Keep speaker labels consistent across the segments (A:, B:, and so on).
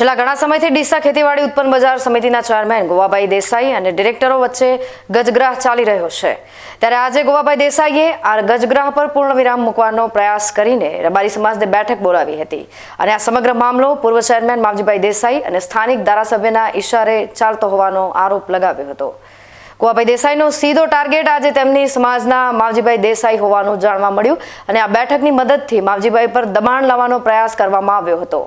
A: છેલ્લા ઘણા સમયથી ડીસા ખેતીવાડી ઉત્પન્ન બજાર સમિતિના ચેરમેન ગોવાભાઈ દેસાઈ અને ડિરેક્ટરો વચ્ચે ગજગ્રાહ ચાલી રહ્યો છે. ત્યારે આજે ગોવાભાઈ દેસાઈએ આ ગજગ્રાહ પર પૂર્ણ વિરામ મૂકવાનો પ્રયાસ કરીને રબારી સમાજને બેઠક બોલાવી હતી. અને આ સમગ્ર મામલો પૂર્વ ચેરમેન માવજીભાઈ દેસાઈ અને સ્થાનિક ધારાસભ્યના ઇશારે ચાલતો હોવાનો આરોપ લગાવ્યો હતો. ગોવાભાઈ દેસાઈનો સીધો ટાર્ગેટ આજે તેમની સમાજના માવજીભાઈ દેસાઈ હોવાનું જાણવા મળ્યું અને આ બેઠકની મદદથી માવજીભાઈ પર દબાણ લાવવાનો પ્રયાસ કરવામાં આવ્યો હતો.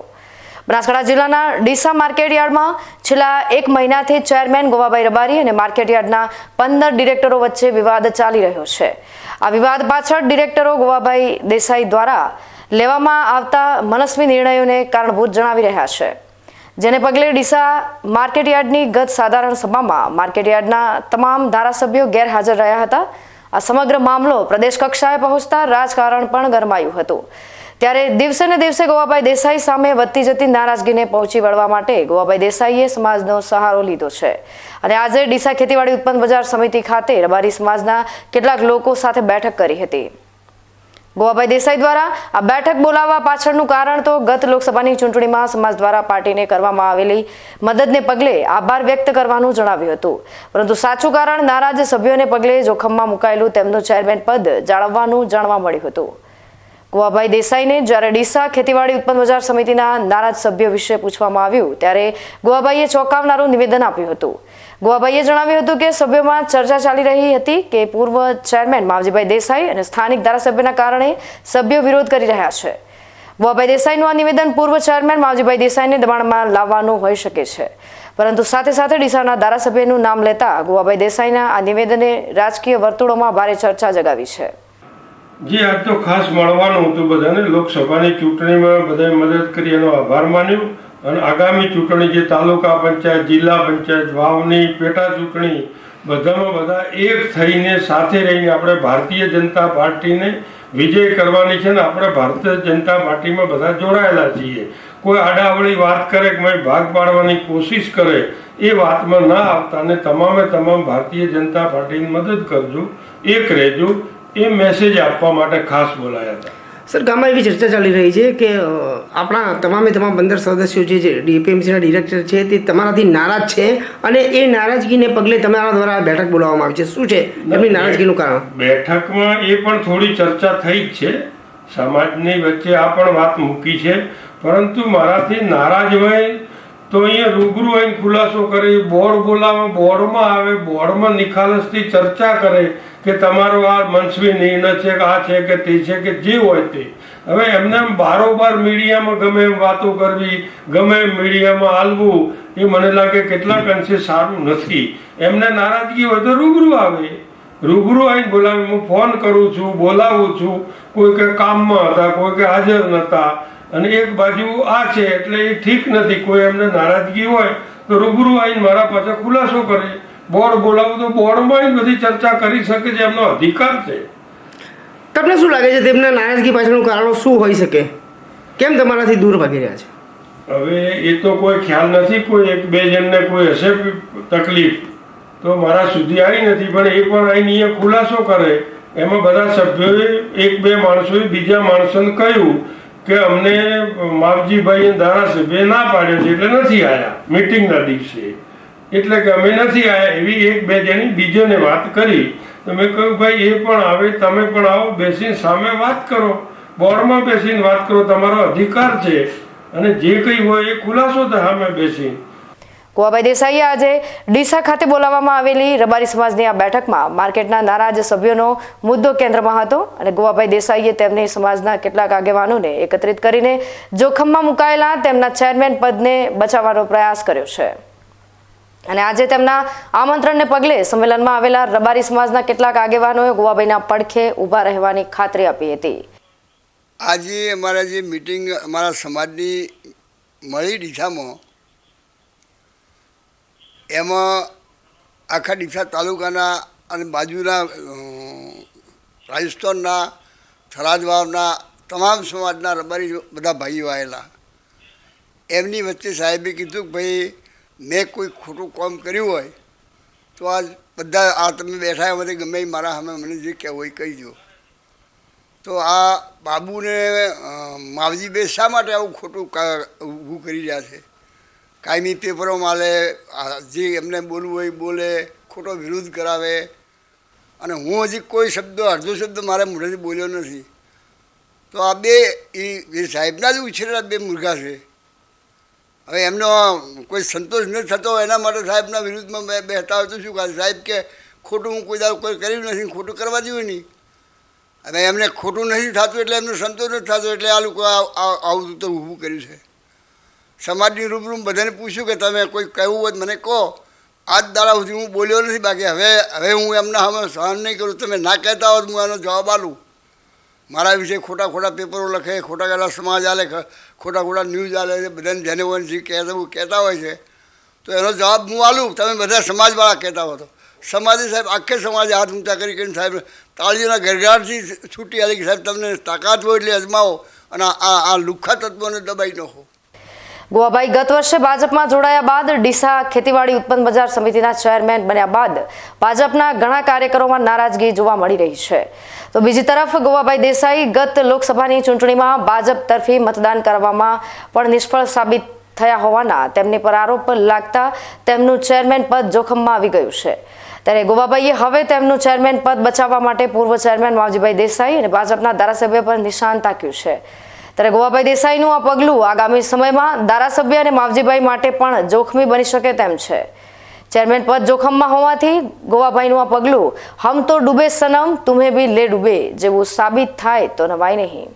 A: બનાસકાંઠા જિલ્લાના ડીસા માર્કેટયાર્ડમાં છેલ્લા એક મહિનાથી ચેરમેન ગોવાભાઈ રબારી અને માર્કેટયાર્ડના પંદર ડિરેક્ટરો વચ્ચે વિવાદ ચાલી રહ્યો છે. આ વિવાદ પાછળ ડિરેક્ટરો ગોવાભાઈ દેસાઈ દ્વારા લેવામાં આવતા મનસ્વી નિર્ણયોને કારણભૂત જણાવી રહ્યા છે. જેને પગલે ડીસા માર્કેટયાર્ડની ગત સાધારણ સભામાં માર્કેટયાર્ડના તમામ ધારાસભ્યો ગેરહાજર રહ્યા હતા. આ સમગ્ર મામલો પ્રદેશ કક્ષાએ પહોંચતા રાજકારણ પણ ગરમાયું હતું. ત્યારે દિવસે ને દિવસે ગોવાભાઈ દેસાઈ સામે વધતી જતી નારાજગીને પહોંચી વળવા માટે ગોવાભાઈ દેસાઈએ સમાજનો સહારો લીધો છે. અને આજે ડીસા ખેતીવાડી ઉત્પન્ન બજાર સમિતિ ખાતે રબારી સમાજના કેટલાક લોકો સાથે બેઠક કરી હતી. ગોવાભાઈ દેસાઈ દ્વારા આ બેઠક બોલાવવા પાછળનું કારણ તો ગત લોકસભાની ચૂંટણીમાં સમાજ દ્વારા પાર્ટીને કરવામાં આવેલી મદદને પગલે આભાર વ્યક્ત કરવાનું જણાવ્યું હતું. પરંતુ સાચું કારણ નારાજ સભ્યોને પગલે જોખમમાં મુકાયેલું તેમનું ચેરમેન પદ જાળવવાનું જાણવા મળ્યું હતું. ગોવાભાઈ દેસાઈને જ્યારે ડીસા ખેતીવાડી ઉત્પન્ન બજાર સમિતિના નારાજ સભ્ય વિશે પૂછવામાં આવ્યું, ત્યારે ગોવાભાઈએ ચોંકાવનારું નિવેદન આપ્યું હતું. ગોવાભાઈએ જણાવ્યું હતું કે સભ્યોમાં ચર્ચા ચાલી રહી હતી કે પૂર્વ ચેરમેન માવજીભાઈ દેસાઈ અને સ્થાનિક ધારાસભ્યના કારણે સભ્યો વિરોધ કરી રહ્યા છે. ગોવાભાઈ દેસાઈનું આ નિવેદન પૂર્વ ચેરમેન માવજીભાઈ દેસાઈને દબાણમાં લાવવાનું હોઈ શકે છે. પરંતુ સાથે સાથે ડીસાના ધારાસભ્યનું નામ લેતા ગોવાભાઈ દેસાઈના આ નિવેદને રાજકીય વર્તુળોમાં ભારે ચર્ચા જગાવી છે.
B: જે, આજ તો ખાસ મળવાનું હતું બધાને. લોકસભાની ચૂંટણીમાં બધાએ મદદ કરી, એનો આભાર માન્યો. અને આગામી ચૂંટણી જે તાલુકા પંચાયત, જિલ્લા પંચાયત વાવની પેટા ચૂંટણી, બધામાં બધા એક થઈને સાથે રહીને આપણે ભારતીય જનતા પાર્ટીને વિજય કરવાની છે ને આપણે ભારતીય જનતા પાર્ટીમાં બધા જોડાયેલા છીએ. કોઈ આડાવળી વાત કરે કે મેં ભાગ પાડવાની કોશિશ કરે, એ વાતમાં ના આવતા અને તમામે તમામ ભારતીય જનતા પાર્ટીની મદદ કરજો. એક રહેજો. એ મેસેજ આપવા માટે ખાસ બોલાયા હતા.
C: સર ગામમાં એવી ચર્ચા ચાલી રહી છે કે આપણા તમામે તમામ પંદર સદસ્યો જે ડીપીએમસીના ડિરેક્ટર છે તે તમારાથી નારાજ છે અને એ નારાજગીને પગલે તમારા દ્વારા બેઠક બોલાવવામાં આવી છે. શું છે એમની નારાજગીનું કારણ?
B: બેઠકમાં એ પણ થોડી ચર્ચા થઈ જ છે. સમાજની વચ્ચે આ પણ વાત મૂકી છે. પરંતુ મારાથી નારાજ હોય તો અહીંયા રૂબરૂ આવીને ખુલાસો કરે, બોર્ડ બોલાવે, બોર્ડમાં આવે, બોર્ડમાં નિખાલસથી ચર્ચા કરે કે તમારો આ મનસ્વી નિર્ણય છે કે આ છે કે તે છે કે જે હોય તે. હવે એમને એમ બારોબાર મીડિયામાં ગમે એમ વાતો કરવી, ગમે એમ મીડિયામાં હાલવું, એ મને લાગે કેટલાક અંશે સારું નથી. એમને નારાજગી હોય તો રૂબરૂ આવે. રૂબરૂ આવીને બોલાવી, હું ફોન કરું છું, બોલાવું છું. કોઈ કે કામમાં હતા, કોઈ કે હાજર નહોતા અને એક બાજુ આ છે એટલે એ ઠીક નથી. કોઈ એમને નારાજગી હોય તો રૂબરૂ આવીને મારા પાછળ ખુલાસો કરે. બોર્ડ બોલાવું તો બોર્ડમાં બધી ચર્ચા કરી શકે છે એમનો અધિકાર છે.
C: તમને શું લાગે છે તેમના નારાજગી પાછળનું કારણો શું હોઈ શકે? કેમ તમારાથી દૂર ભાગી રહ્યા છે?
B: હવે એ તો કોઈ ખ્યાલ નથી કોઈ એક બે જણને કોઈ હશે તકલીફ તો મારા સુધી આવી નથી. પણ એ પણ આવીને અહીંયા ખુલાસો કરે. એમાં બધા સભ્યોએ એક બે માણસોએ બીજા માણસોને કહ્યું કે અમને માવજીભાઈ ધારાસભ્ય ના પાડ્યો છે એટલે નથી આવ્યા મિટિંગના દિવસે. એટલે કે અમે નથી આવ્યા એવી એક બે જણી બીજોને વાત કરી. તો મેં કહ્યું, ભાઈ, એ પણ આવે, તમે પણ આવો, બેસીને સામે વાત કરો. બોર્ડમાં બેસીને વાત કરો, તમારો અધિકાર છે. અને જે કંઈ હોય એ ખુલાસો થાય સામે બેસીને.
A: કુવાભાઈ દેસાઈએ આજે ડીસા ખાતે બોલાવવામાં આવેલી રબારી સમાજની આ બેઠકમાં માર્કેટના નારાજ સભ્યોનો મુદ્દો કેન્દ્રમાં હતો અને ગોવાભાઈ દેસાઈએ તેમની સમાજના કેટલાક આગેવાનોને એકત્રિત કરીને જોખમમાં મુકાયેલા તેમના ચેરમેન પદને બચાવવાનો પ્રયાસ કર્યો છે. અને આજે તેમના આમંત્રણને પગલે સંમેલનમાં આવેલા રબારી સમાજના કેટલાક આગેવાનોએ ગોવાભાઈના પડખે ઊભા રહેવાની ખાતરી આપી હતી.
D: આજે અમારા જે મિટિંગ અમારા સમાજની મળી ડીસામાં એમાં આખા ડીસા તાલુકાના અને બાજુના રાજસ્થાનના, થરાદવાવના તમામ સમાજના રબારી બધા ભાઈઓ આવેલા એમની વચ્ચે સાહેબે કીધું કે ભાઈ, મેં કોઈ ખોટું કામ કર્યું હોય, તો આ બધા, આ તમે બેઠા બધે ગમે મારા સામે મને જે કહેવું હોય કહી દો તો આ બાબુને માવજી બે શા માટે આવું ખોટું ઊભું કરી રહ્યા છે? કાયમી પેપરો માલે આ જે એમને બોલવું હોય બોલે, ખોટો વિરોધ કરાવે. અને હું હજી કોઈ શબ્દ, અડધો શબ્દ મારા મોઢેથી બોલ્યો નથી. તો આ બે એ સાહેબના જ ઉછેરેલા બે મુર્ગા છે. હવે એમનો કોઈ સંતોષ નથી થતો એના માટે સાહેબના વિરુદ્ધમાં બે બેઠા હોય શું કહે સાહેબ કે ખોટું હું કોઈ દાવ કોઈ કર્યું નથી, ખોટું કરવા જેવું નહીં. હવે એમને ખોટું નથી થતું એટલે એમનો સંતોષ નથી થતો એટલે આ લોકો આવું તો ઊભું કર્યું છે. સમાજની રૂબરૂ બધાને પૂછ્યું કે તમે કોઈ કહેવું હોય મને કહો. આજ દાડા સુધી હું બોલ્યો નથી, બાકી હવે હવે હું એમના સામે સહન નહીં કરું. તમે ના કહેતા હોત, હું એનો જવાબ આલું મારા વિશે ખોટા ખોટા પેપરો લખે, ખોટા ખોટા સમાજ આલે ખોટા ખોટા ન્યૂઝ આલે છે બધાને જેને હોય જે કહેતા કહેતા હોય છે. તો એનો જવાબ હું આલું તમે બધા સમાજવાળા કહેતા હો તો. સમાજે સાહેબ, આખે સમાજે હાથ ઊંચા કરી કરીને સાહેબ, તાળીઓના ઘરઘાટથી છૂટી આવી કે સાહેબ, તમને તાકાત હોય એટલે અજમાવો અને આ આ લુખ્ખા તત્વોને દબાઈ નાખો.
A: ગોવાભાઈ ગત વર્ષે ભાજપમાં જોડાયા બાદ ડીસા ખેતીવાડી ઉત્પન્ન બજાર સમિતિના ચેરમેન બન્યા બાદ ભાજપના ઘણા કાર્યકરોમાં નારાજગી જોવા મળી રહી છે. તો બીજી તરફ ગોવાભાઈ દેસાઈ ગત લોકસભાની ચૂંટણીમાં ભાજપ તરફી મતદાન કરવામાં પણ નિષ્ફળ સાબિત થયા હોવાના તેમની પર આરોપ લાગતા તેમનું ચેરમેન પદ જોખમમાં આવી ગયું છે. ત્યારે ગોવાભાઈએ હવે તેમનું ચેરમેન પદ બચાવવા માટે પૂર્વ ચેરમેન માવજીભાઈ દેસાઈ અને ભાજપના ધારાસભ્ય પર નિશાન તાક્યું છે. ત્યારે ગોવાભાઈ દેસાઈનું આ પગલું આગામી સમયમાં ધારાસભ્ય અને માવજીભાઈ માટે પણ જોખમી બની શકે તેમ છે. ચેરમેન પદ જોખમમાં હોવાથી ગોવાભાઈનું આ પગલું, હમ તો ડૂબે સનમ, તુમે ભી લે ડૂબે જેવું સાબિત થાય તો નવાય નહીં.